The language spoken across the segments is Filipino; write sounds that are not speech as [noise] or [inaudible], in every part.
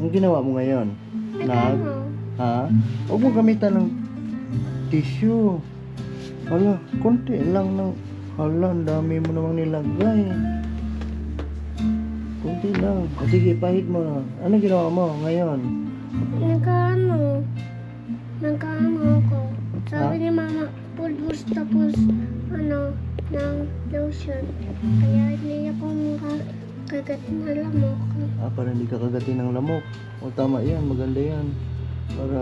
Anong ginawa mo ngayon? Nag? Ano? Ha? Huwag mo gamitan ng tissue. Hala, konti lang ng... Hala, ang dami mo namang nilagay. Konti lang. O, sige, pahid mo na. Ano ginawa mo ngayon? Nagkaano? Nagkaano ako. Sabi ni mama, pulbos tapos ano, ng lotion. Kaya hindi ako makagat na lamok. Ah, para hindi ka kagatin ng lamok. O, tama yan. Maganda yan. Para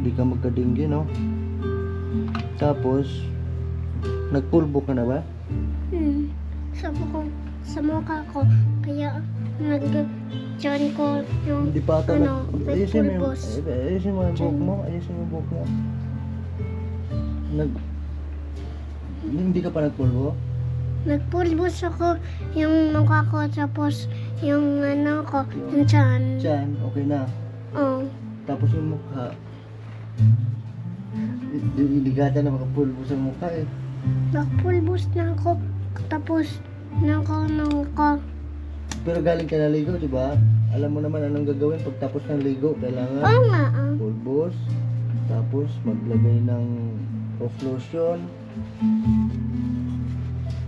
hindi ka magkadinggi, no? Tapos, nagpulbo ka na ba? Hmm. Sa mukha ko, kaya nag dyan ko yung Hindi pa ata ano, nag- may ayusin mo yung, pulbos. ay- ayusin mo yung buhok mo, ayusin mo yung buhok mo. Nag, hindi ka pa nagpulbo? Nagpulbos ako yung mukha ko tapos yung ano ko, yung tiyan. Diyan, okay na. Oh. Tapos yung mukha, ka na makapulbo sa mukha eh. Nagpulbos na ako tapos nako nako. Pero galing ka na ligo, di ba? Alam mo naman anong gagawin pagtapos ng ligo. Kailangan Oo nga. ah. pulbos, tapos maglagay ng off lotion.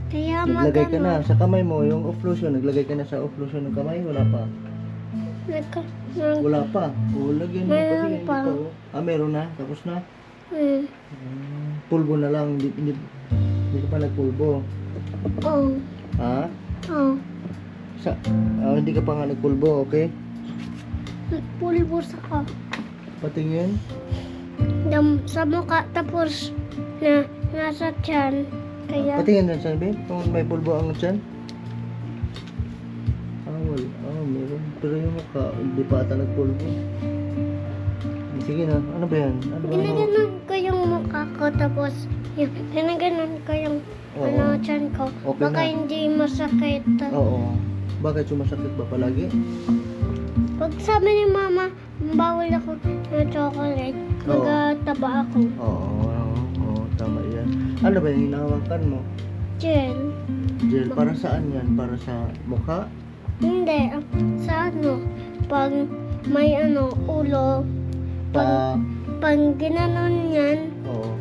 Kaya Naglagay ka na sa kamay mo, yung off lotion, naglagay ka na sa off lotion ng kamay, wala pa. Nagka, nag, Wala pa. O, lagyan mo Meron pa. oh. Ah, meron na? Tapos na? hmm. Hmm, pulbo na lang. Hindi, hindi, hindi ka pa nagpulbo. Oh. Ha? Oh. Sa, ah, hindi ka pa nga nagpulbo, okay? Nagpulbos ako. Patingin. Dam, sa mukha tapos na nasa tiyan. Kaya Patingin na dyan, babe. Kung may pulbo ang dyan. Ah, wala. Ah, meron. Pero yung mukha, hindi pa ata nagpulbo. Sige na. Ano ba yan? Ano ba? Ano? ginaganon ko yung mukha ko tapos yung ginaganon ko yung Oo. ano tiyan ko. Okay Baka na. hindi masakit. Oo. Bakit sumasakit ba palagi? Pag sabi ni mama, bawal ako ng chocolate, Oo. magtaba ako. Oo. Ano ba yung hinahawakan mo? Jen, Gel, para saan yan? Para sa mukha? hindi. ah, Sa ano, pag may ano, ulo, Pa... pag ginanon yan, Oo.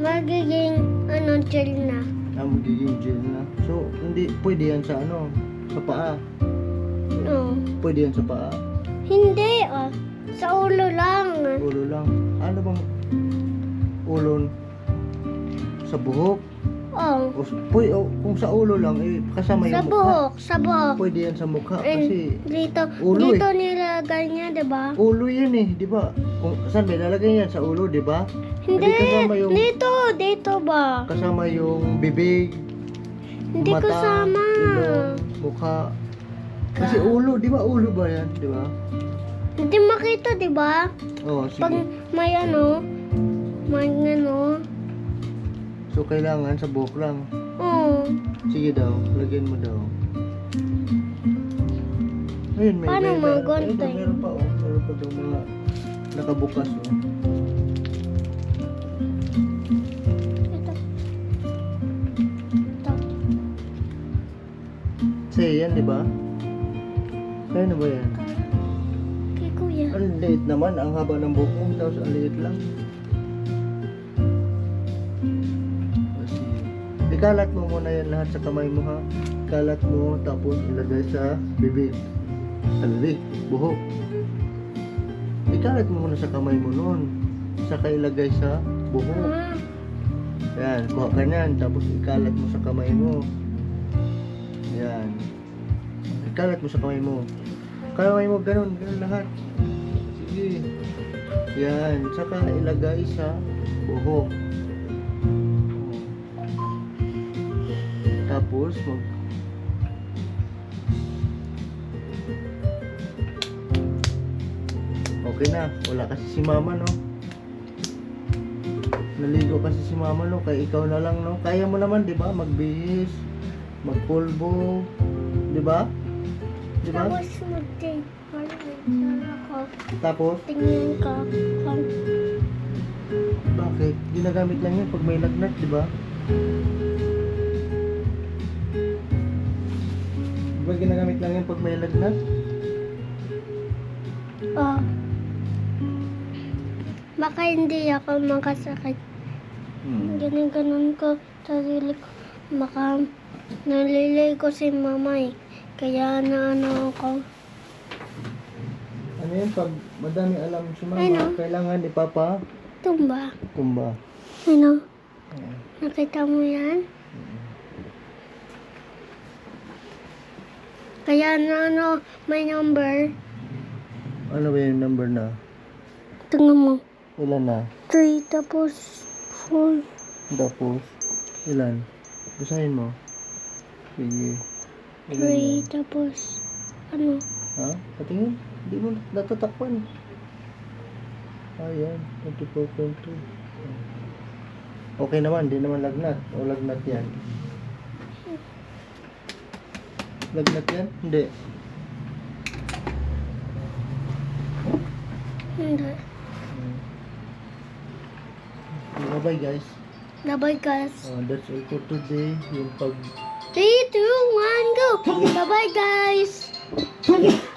magiging ano, gel na. Ah, magiging gel na. So, hindi, pwede yan sa ano? Sa paa. No. Pwede yan sa paa. Hindi, ah. Sa ulo lang. Ulo lang. Ano bang ulo? Sa buhok? Oh. O, o, kung sa ulo lang, eh, kasama yung Sa mukha. buhok, sa buhok. Pwede yan sa mukha And kasi dito, Ulo, dito nilagay niya, di ba? ulo yan eh, di ba? Kung saan ba lalagay yan sa ulo, di ba? Hindi, kasama yung- dito, dito ba? Kasama yung bibig, Hindi mata, kasama. ilong, mukha. Kasi Ka- ulo, di ba ulo ba yan, di ba? Hindi makita, di ba? Oh, Pag sige. may ano, may ano, So, kailangan sa buhok lang. oh. Sige daw, lagyan mo daw. Ayun, may Paano may- mga ayun, Meron pa, oh. Meron pa daw mga nakabukas, oh. Ito. Ito. Say, yan, di ba? Ano ba yan? Kay kuya. Ang liit naman, ang haba ng buhok mo, tapos ang liit lang. Ikalat mo muna yan lahat sa kamay mo ha. Kalat mo, tapos ilagay sa bibig. Sa bibig, buhok. Ikalat mo muna sa kamay mo noon. Saka ilagay sa buhok. Yan, kuha ka niyan, tapos ikalat mo sa kamay mo. Yan. Ikalat mo sa kamay mo. Kamay mo, ganun, ganun lahat. Sige. Yan, saka ilagay sa buhok. Tapos, mag... Okay na, wala kasi si mama, no? Naligo kasi si mama no, kaya ikaw na lang no. Kaya mo naman 'di ba? Magbihis, magpulbo, 'di ba? 'Di ba? Tapos mag-take. Tapos Tingnan ka. Kung bakit? Ginagamit lang 'yan pag may lagnat, 'di ba? Ba ginagamit lang yan pag may lagnat? Oh. Baka hindi ako makasakit. Hmm. Ganun-ganun ko sarili ko. Baka naliligo si mama eh. Kaya na ano ako. Ano yun? Pag madami alam si mama, Ano? kailangan ipapa Tumba. tumba. Ano? Hmm. Nakita mo yan? Kaya na ano, may number. Ano ba yung number na? Tingnan mo. Ilan na? 3 tapos 4. Tapos, ilan? Basahin mo. Sige. Ilan 3 yan? tapos ano? Ha? Patingin? Hindi mo natatakpan. Ayan, 24.2. Okay naman, di naman lagnat. O lagnat yan. Lagnat yan? Hindi. Hindi. Bye-bye guys. Bye-bye guys. Uh, that's all for today. Yung pag 3, 2, 1, go! [laughs] Bye-bye guys! [laughs]